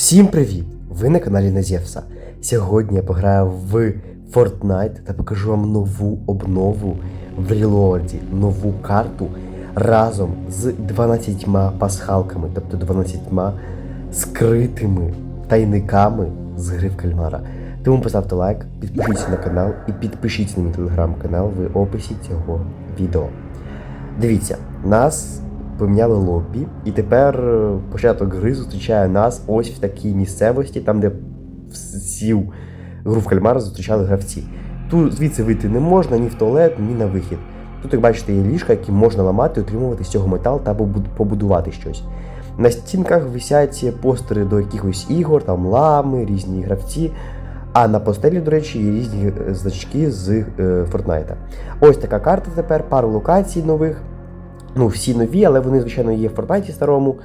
Всім привіт! Ви на каналі Назєвса. Сьогодні я пограю в Fortnite та покажу вам нову обнову в релоаді, нову карту разом з 12 пасхалками, тобто 12 скритими тайниками з гри в кальмара. Тому поставте лайк, підпишіться на канал і підпишіться на мій телеграм-канал в описі цього відео. Дивіться, нас поміняли лобі, і тепер е, початок гри зустрічає нас ось в такій місцевості, там, де сів гру в кальмара зустрічали гравці. Тут звідси вийти не можна ні в туалет, ні на вихід. Тут, як бачите, є ліжка, які можна ламати, отримувати з цього метал та побудувати щось. На стінках висять постери до якихось ігор, там лами, різні гравці. А на постелі, до речі, є різні е, значки з е, Фортнайта. Ось така карта тепер, пару локацій нових. Ну, всі нові, але вони, звичайно, є в Фортнайті старому.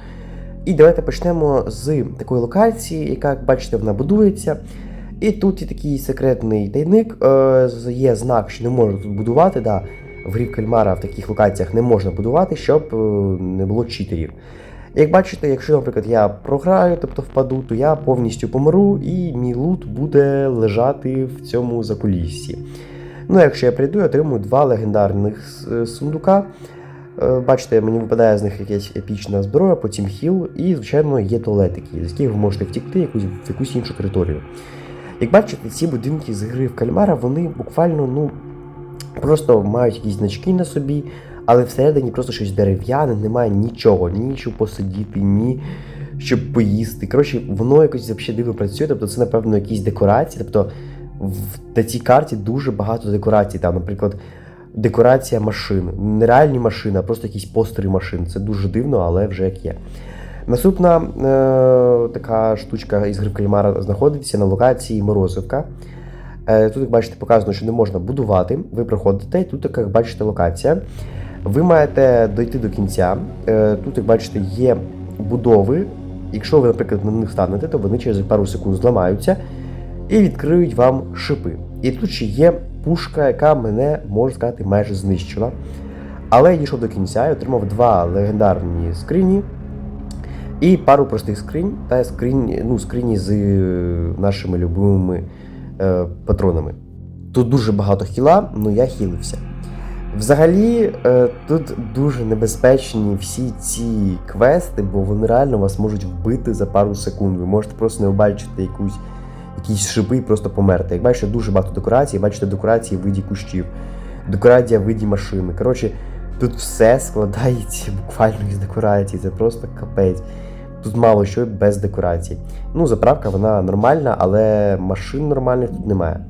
І давайте почнемо з такої локації, яка, як бачите, вона будується. І тут є такий секретний тайник, е, є знак, що не можна тут будувати. Да, в грі кальмара в таких локаціях не можна будувати, щоб е, не було читерів. Як бачите, якщо, наприклад, я програю, тобто впаду, то я повністю помру, і мій лут буде лежати в цьому закуліссі. Ну, якщо я прийду, я отримую два легендарних е, сундука. Е, Бачите, мені випадає з них якась епічна зброя, потім хіл, і, звичайно, є туалетики, з яких ви можете втікти якусь, в якусь іншу територію. Як бачите, ці будинки з гри в кальмара, вони буквально ну, просто мають якісь значки на собі, але всередині просто щось дерев'яне, немає нічого, ні щоб посидіти, ні щоб поїсти. Коротше, воно якось взагалі дивно працює, тобто це, напевно, якісь декорації. Тобто на цій карті дуже багато декорацій. Там, наприклад, декорація машин. Нереальні машини, а просто якісь постери машин. Це дуже дивно, але вже як є. Наступна е, така штучка із гри кальмара знаходиться на локації Морозивка. Е, тут, як бачите, показано, що не можна будувати. Ви проходите, і тут, як бачите, локація. Ви маєте дойти до кінця. Е, тут, як бачите, є будови. Якщо ви, наприклад, на них станете, то вони через пару секунд зламаються і відкриють вам шипи. І тут ще є пушка, яка мене, можна сказати, майже знищила. Але я дійшов до кінця і отримав два легендарні скрині і пару простих скринь та скринь, ну, скрині з е, нашими любимими е, патронами. Тут дуже багато хіла, але я хілився. Взагалі, е, тут дуже небезпечні всі ці квести, бо вони реально вас можуть вбити за пару секунд. Ви можете просто не побачити якусь, якісь шипи просто померти. Як бачите, дуже багато декорацій, бачите декорації в виді кущів, декорація в виді машини. Коротше, тут все складається буквально із декорацій. Це просто капець. Тут мало що без декорацій. Ну, заправка вона нормальна, але машин нормальних тут немає.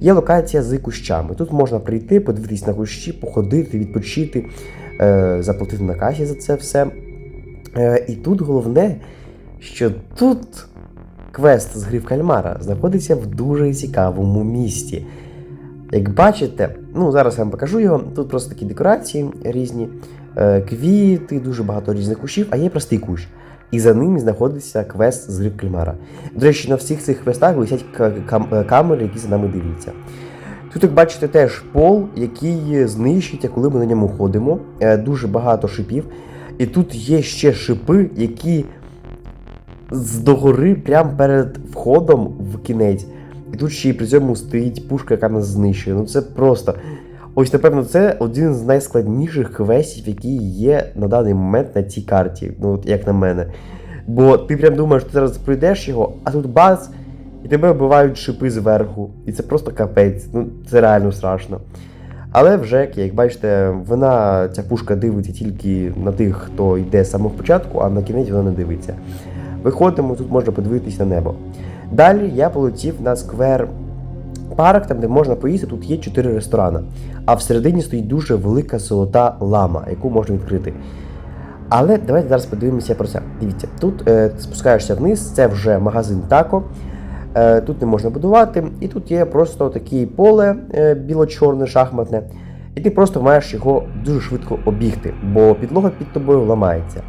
Є локація з кущами. Тут можна прийти, подивитись на кущі, походити, відпочити, е, заплатити на касі за це все. Е, і тут головне, що тут квест з гри кальмара знаходиться в дуже цікавому місті. Як бачите, ну зараз я вам покажу його. Тут просто такі декорації різні, е, квіти, дуже багато різних кущів, а є простий кущ. І за ним знаходиться квест з гри кальмара. До речі, на всіх цих квестах висять кам- камери, які за нами дивляться. Тут, як бачите, теж пол, який знищується, коли ми на ньому ходимо. Е, Дуже багато шипів. І тут є ще шипи, які з догори, прямо перед входом в кінець. І тут ще й при цьому стоїть пушка, яка нас знищує. Ну це просто. Ось, напевно, це один з найскладніших квестів, які є на даний момент на цій карті, ну, от як на мене. Бо ти прям думаєш, що ти зараз пройдеш його, а тут бац, і тебе вбивають шипи зверху. І це просто капець. Ну, це реально страшно. Але вже, як, бачите, вона, ця пушка дивиться тільки на тих, хто йде з самого початку, а на кінець вона не дивиться. Виходимо, тут можна подивитись на небо. Далі я полетів на сквер парк, там де можна поїсти, тут є 4 ресторани. А всередині стоїть дуже велика золота лама, яку можна відкрити. Але давайте зараз подивимося про це. Дивіться, тут е, спускаєшся вниз, це вже магазин тако. Е, тут не можна будувати, і тут є просто таке поле е, біло-чорне, шахматне, і ти просто маєш його дуже швидко обігти, бо підлога під тобою ламається.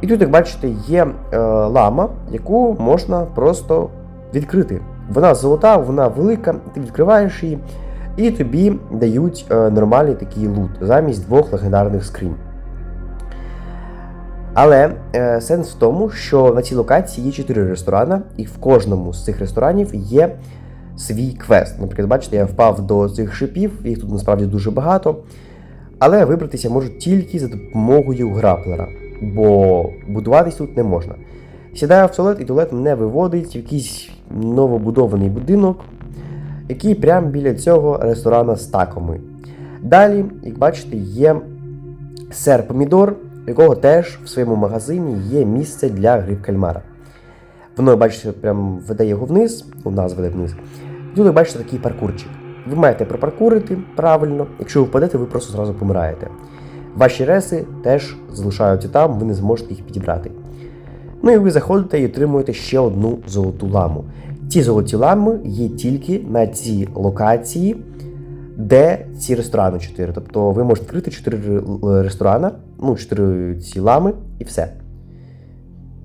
І тут, як бачите, є е, лама, яку можна просто відкрити. Вона золота, вона велика, ти відкриваєш її, і тобі дають е, нормальний такий лут замість двох легендарних скринь. Але е, сенс в тому, що на цій локації є 4 ресторани, і в кожному з цих ресторанів є свій квест. Наприклад, бачите, я впав до цих шипів, їх тут насправді дуже багато. Але вибратися можуть тільки за допомогою граплера, бо будуватись тут не можна. Сідаю в туалет, і туалет мене виводить в якийсь новобудований будинок, який прямо біля цього ресторана з таками. Далі, як бачите, є сер помідор, якого теж в своєму магазині є місце для гриб кальмара. Воно, бачите, прям веде його вниз, у нас веде вниз. І тут бачите такий паркурчик. Ви маєте пропаркурити правильно, якщо ви впадете, ви просто зразу помираєте. Ваші реси теж залишаються там, ви не зможете їх підібрати. Ну і ви заходите і отримуєте ще одну золоту ламу. Ці золоті лами є тільки на цій локації, де ці ресторани 4. Тобто ви можете відкрити 4 ресторани, ну, 4 ці лами і все.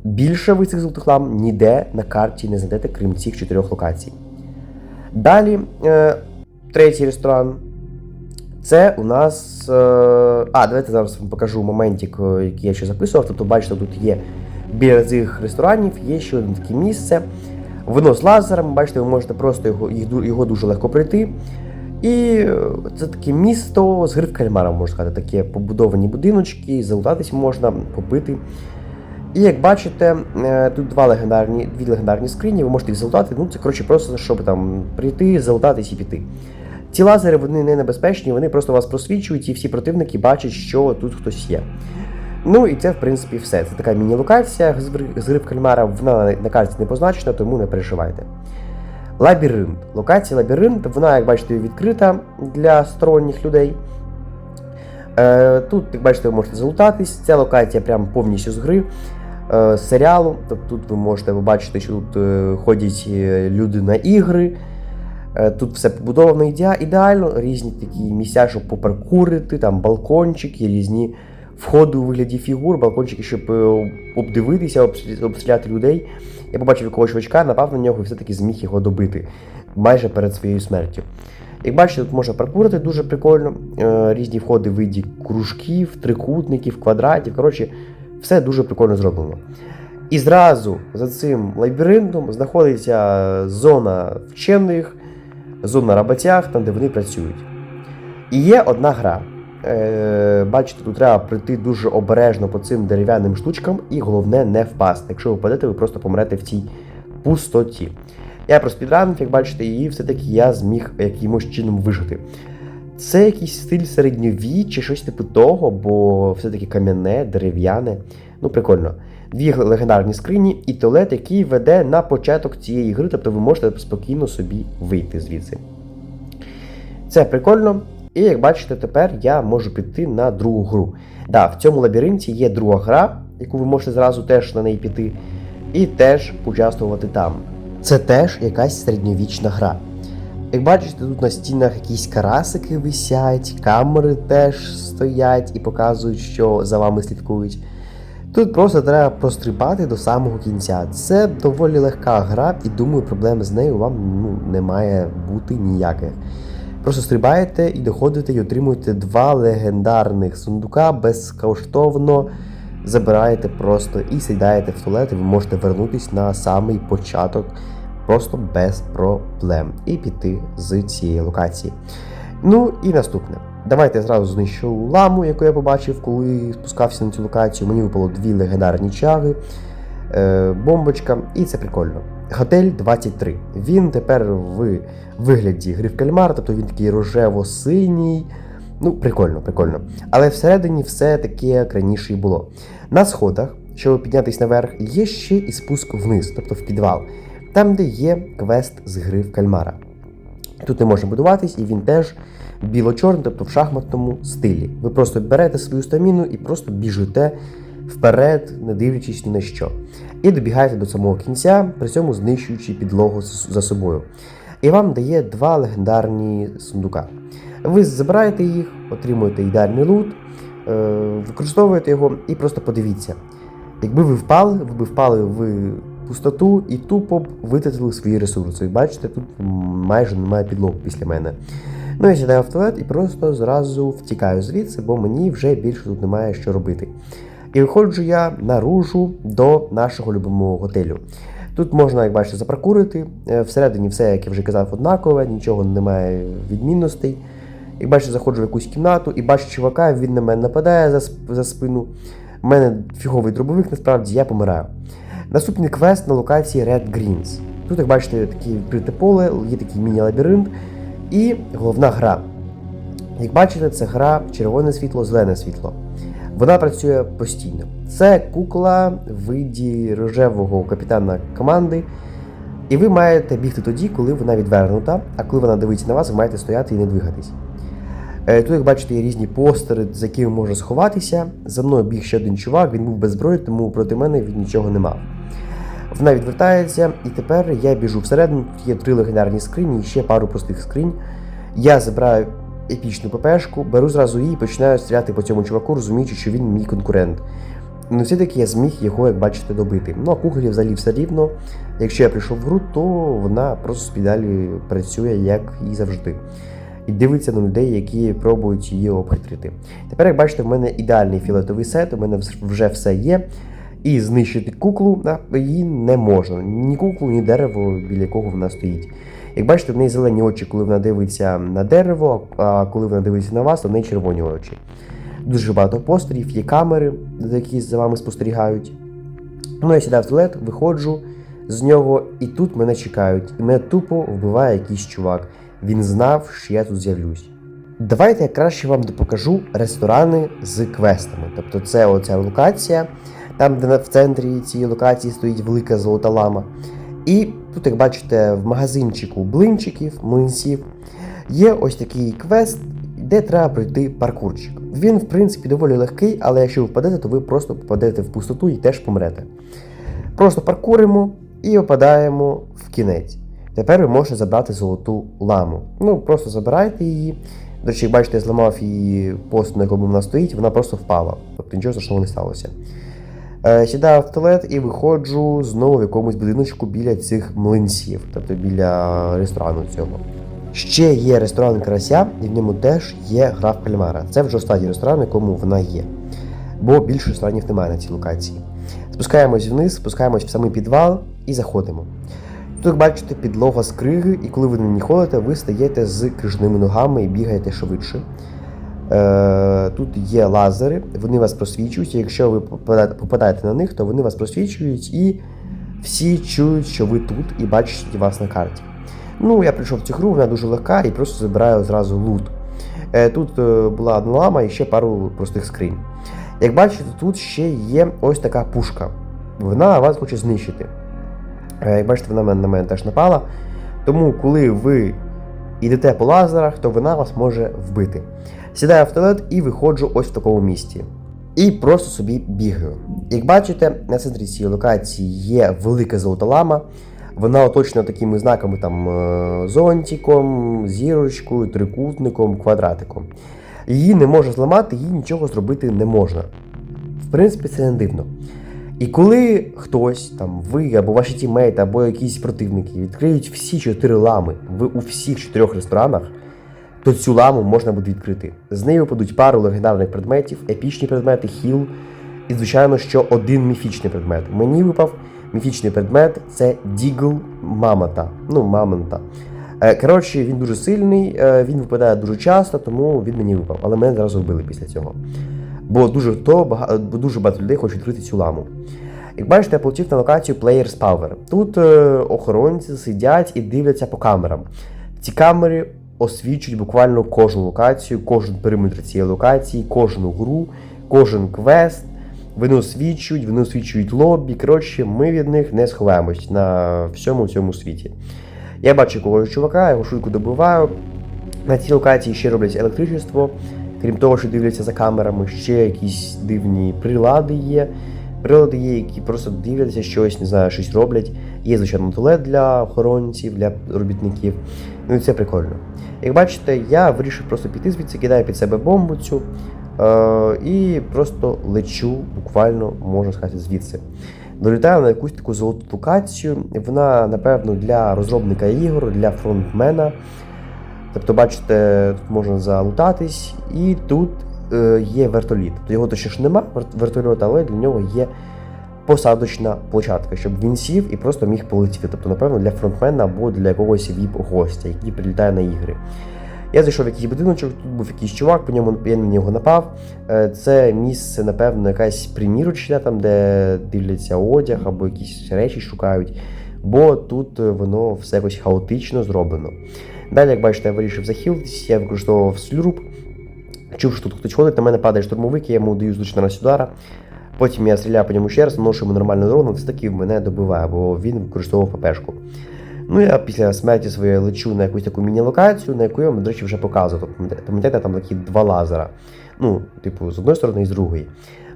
Більше ви цих золотих лам ніде на карті не знайдете, крім цих чотирьох локацій. Далі, е, третій ресторан. Це у нас. Е, а, давайте зараз вам покажу моментик, е, який я ще записував. Тобто, бачите, тут є біля цих ресторанів є ще одне таке місце. Воно з лазером, бачите, ви можете просто його, його дуже легко пройти. І е, це таке місто з гриф кальмара, можна сказати, такі побудовані будиночки, залутатись можна, попити. І як бачите, тут два легендарні, дві легендарні скрині, ви можете їх залутати. Ну, це коротше просто, щоб там прийти, залутатись і піти. Ці лазери вони не небезпечні, вони просто вас просвічують, і всі противники бачать, що тут хтось є. Ну і це, в принципі, все. Це така міні-локація з гри- гриб кальмара, вона на карті не позначена, тому не переживайте. Лабіринт. Локація лабіринт, вона, як бачите, відкрита для сторонніх людей. Е, тут, як бачите, ви можете залутатись. Ця локація прям повністю з гри е, з серіалу. Тобто тут ви можете побачити, що тут е, ходять люди на ігри. Е, Тут все побудовано ідеально, різні такі місця, щоб попаркурити, там балкончики, різні входи у вигляді фігур, балкончики, щоб е, обдивитися, обстрі- обстріляти людей. Я побачив якогось чувачка, напав на нього і все-таки зміг його добити майже перед своєю смертю. Як бачите, тут можна паркурити дуже прикольно. Е, Різні входи в виді кружків, трикутників, квадратів. Коротше, все дуже прикольно зроблено. І зразу за цим лабіринтом знаходиться зона вчених, зона роботяг, там, де вони працюють. І є одна гра. Е, бачите, тут треба прийти дуже обережно по цим дерев'яним штучкам, і головне не впасти. Якщо ви впадете, ви просто помрете в цій пустоті. Я про проспідранив, як бачите, і все-таки я зміг якимось чином вижити. Це якийсь стиль середньовій чи щось типу того, бо все-таки кам'яне, дерев'яне. Ну, прикольно. Дві легендарні скрині і туалет, який веде на початок цієї гри, тобто ви можете спокійно собі вийти звідси. Це прикольно. І як бачите, тепер я можу піти на другу гру. Да, в цьому лабіринті є друга гра, яку ви можете зразу теж на неї піти, і теж участвувати там. Це теж якась середньовічна гра. Як бачите, тут на стінах якісь карасики висять, камери теж стоять і показують, що за вами слідкують. Тут просто треба прострибати до самого кінця. Це доволі легка гра, і думаю, проблем з нею вам ну, не має бути ніяких. Просто стрибаєте і доходите і отримуєте два легендарних сундука безкоштовно. Забираєте просто і сідаєте в туалет, і ви можете вернутися на самий початок просто без проблем і піти з цієї локації. Ну і наступне. Давайте я зразу знищу ламу, яку я побачив, коли спускався на цю локацію. Мені випало дві легендарні чаги, е, бомбочка, і це прикольно. Готель 23. Він тепер в вигляді гриф кальмар, тобто він такий рожево-синій. Ну, прикольно, прикольно. Але всередині все таке, як раніше і було. На сходах, щоб піднятися наверх, є ще і спуск вниз, тобто в підвал, там, де є квест з гри в кальмара. Тут не можна будуватись, і він теж біло-чорний, тобто в шахматному стилі. Ви просто берете свою стаміну і просто біжите вперед, не дивлячись ні на що. І добігаєте до самого кінця, при цьому знищуючи підлогу за собою. І вам дає два легендарні сундука. Ви забираєте їх, отримуєте ідеальний лут, е, використовуєте його і просто подивіться. Якби ви впали, ви б впали в пустоту і тупо витратили свої ресурси. Бачите, тут майже немає підлог після мене. Ну, я сідаю в туалет і просто зразу втікаю звідси, бо мені вже більше тут немає що робити. І виходжу я наружу до нашого любимого готелю. Тут можна, як бачите, запаркурити. Е, Всередині все, як я вже казав, однакове, нічого немає відмінностей. Як бачите, заходжу в якусь кімнату і бачу чувака, він на мене нападає за, за спину. У мене фіговий дробовик, насправді я помираю. Наступний квест на локації Red Greens. Тут, як бачите, таке відкрите поле, є такий міні-лабіринт і головна гра. Як бачите, це гра червоне світло, зелене світло. Вона працює постійно. Це кукла в виді рожевого капітана команди. І ви маєте бігти тоді, коли вона відвернута, а коли вона дивиться на вас, ви маєте стояти і не двигатись. Е, Тут, як бачите, є різні постери, за якими можна сховатися. За мною біг ще один чувак, він був без зброї, тому проти мене він нічого не мав. Вона відвертається, і тепер я біжу всередину. Тут є три легендарні скрині і ще пару простих скринь. Я забираю епічну ППшку, беру зразу її і починаю стріляти по цьому чуваку, розуміючи, що він мій конкурент. Ну, все-таки я зміг його, як бачите, добити. Ну, а кухарі взагалі все рівно. Якщо я прийшов в гру, то вона просто спідалі працює, як і завжди. І дивиться на людей, які пробують її обхитрити. Тепер, як бачите, в мене ідеальний фіолетовий сет, у мене вже все є. І знищити куклу її не можна. Ні куклу, ні дерево, біля якого вона стоїть. Як бачите, в неї зелені очі, коли вона дивиться на дерево, а коли вона дивиться на вас, то в неї червоні очі. Дуже багато пострілів, є камери, які за вами спостерігають. Ну, я сідаю в туалет, виходжу з нього, і тут мене чекають. І мене тупо вбиває якийсь чувак. Він знав, що я тут з'явлюсь. Давайте я краще вам покажу ресторани з квестами. Тобто це оця локація, там, де в центрі цієї локації стоїть велика золота лама. І тут, як бачите, в магазинчику блинчиків, млинців є ось такий квест, де треба пройти паркурчик. Він, в принципі, доволі легкий, але якщо ви впадете, то ви просто попадете в пустоту і теж помрете. Просто паркуримо і опадаємо в кінець. Тепер ви можете забрати золоту ламу. Ну, просто забирайте її. До речі, бачите, я зламав її пост, на якому вона стоїть, вона просто впала. Тобто нічого страшного не сталося. Е, сідаю в туалет і виходжу знову в якомусь будиночку біля цих млинців, тобто біля ресторану цього. Ще є ресторан Карася, і в ньому теж є гра в кальмара. Це вже останній ресторан, в якому вона є. Бо більше ресторанів немає на цій локації. Спускаємось вниз, спускаємось в самий підвал і заходимо. Тут, як бачите, підлога з криги, і коли ви на ній ходите, ви стаєте з крижними ногами і бігаєте швидше. Е, тут є лазери, вони вас просвічують, якщо ви попадаєте, на них, то вони вас просвічують і всі чують, що ви тут і бачать вас на карті. Ну, я прийшов в цю гру, вона дуже легка і просто забираю зразу лут. Е, Тут е, була одна лама і ще пару простих скринь. Як бачите, тут ще є ось така пушка. Вона вас хоче знищити. Як бачите, вона на мене теж напала. Тому, коли ви йдете по лазерах, то вона вас може вбити. Сідаю в туалет і виходжу ось в такому місці. І просто собі бігаю. Як бачите, на центрі цієї локації є велика золота лама. Вона оточена такими знаками там е, зонтиком, зірочкою, трикутником, квадратиком. Її не можна зламати, їй нічого зробити не можна. В принципі, це не дивно. І коли хтось, там ви або ваші тімейти, або якісь противники відкриють всі чотири лами в у всіх чотирьох ресторанах, то цю ламу можна буде відкрити. З нею випадуть пару легендарних предметів, епічні предмети, хіл, і, звичайно, що один міфічний предмет. Мені випав міфічний предмет це Дігл Мамонта. Ну, Мамонта. Е, Коротше, він дуже сильний, е, він випадає дуже часто, тому він мені випав. Але мене зразу вбили після цього. Бо дуже хто дуже багато людей хочуть відкрити цю ламу. Як бачите, я полетів на локацію Players Power. Тут е, охоронці сидять і дивляться по камерам. Ці камери освічують буквально кожну локацію, кожен периметр цієї локації, кожну гру, кожен квест. Вони освічують, вони освічують лобі. Коротше, ми від них не сховаємось на всьому цьому світі. Я бачу якогось чувака, його швидко добиваю. На цій локації ще роблять електричество. Крім того, що дивляться за камерами, ще якісь дивні прилади є. Прилади є, які просто дивляться щось, не знаю, щось роблять. Є, звичайно, туалет для охоронців, для робітників. Ну і це прикольно. Як бачите, я вирішив просто піти звідси, кидаю під себе бомбу цю е- і просто лечу, буквально, можна сказати, звідси. Долітаю на якусь таку золоту локацію. Вона, напевно, для розробника ігор, для фронтмена. Тобто, бачите, тут можна залутатись, і тут є вертоліт. Тобто його точніше нема вер- вертольота, але для нього є посадочна площадка, щоб він сів і просто міг полетіти. Тобто, напевно, для фронтмена або для якогось віп-гостя, який прилітає на ігри. Я зайшов в якийсь будиночок, тут був якийсь чувак, по ньому я на нього напав. Е, Це місце, напевно, якась примірочня, там, де дивляться одяг або якісь речі шукають. Бо тут е, воно все якось хаотично зроблено. Далі, як бачите, я вирішив захилитись, я використовував слюруб. Чув, що тут хтось ходить, на мене падає штурмовик, я йому даю злучно раз удара. Потім я стріляю по ньому ще раз, наношу йому нормальну урону, це таки мене добиває, бо він використовував ППшку. Ну, я після смерті своєї лечу на якусь таку міні-локацію, на яку я вам, до речі, вже показував. Тобто, Пам'ятаєте, там такі два лазера. Ну, типу, з одної сторони і з другої.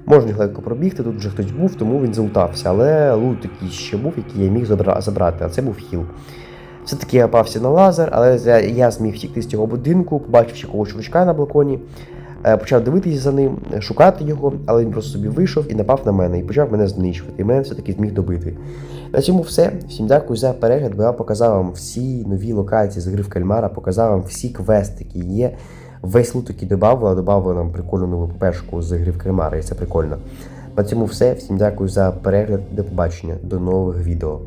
Можна їх легко пробігти, тут вже хтось був, тому він залутався. Але лут такий ще був, який я міг забрати, а це був хіл. Все-таки я пався на лазер, але я, зміг втікти з цього будинку, побачив ще когось чувачка на балконі, е, почав дивитися за ним, е, шукати його, але він просто собі вийшов і напав на мене і почав мене знищувати. І мене все-таки зміг добити. На цьому все. Всім дякую за перегляд, бо я показав вам всі нові локації з гри в кальмара, показав вам всі квести, які є. Весь лут, який додавала, додавала нам прикольну нову пешку з гри в кальмара, і це прикольно. На цьому все. Всім дякую за перегляд. До побачення, до нових відео.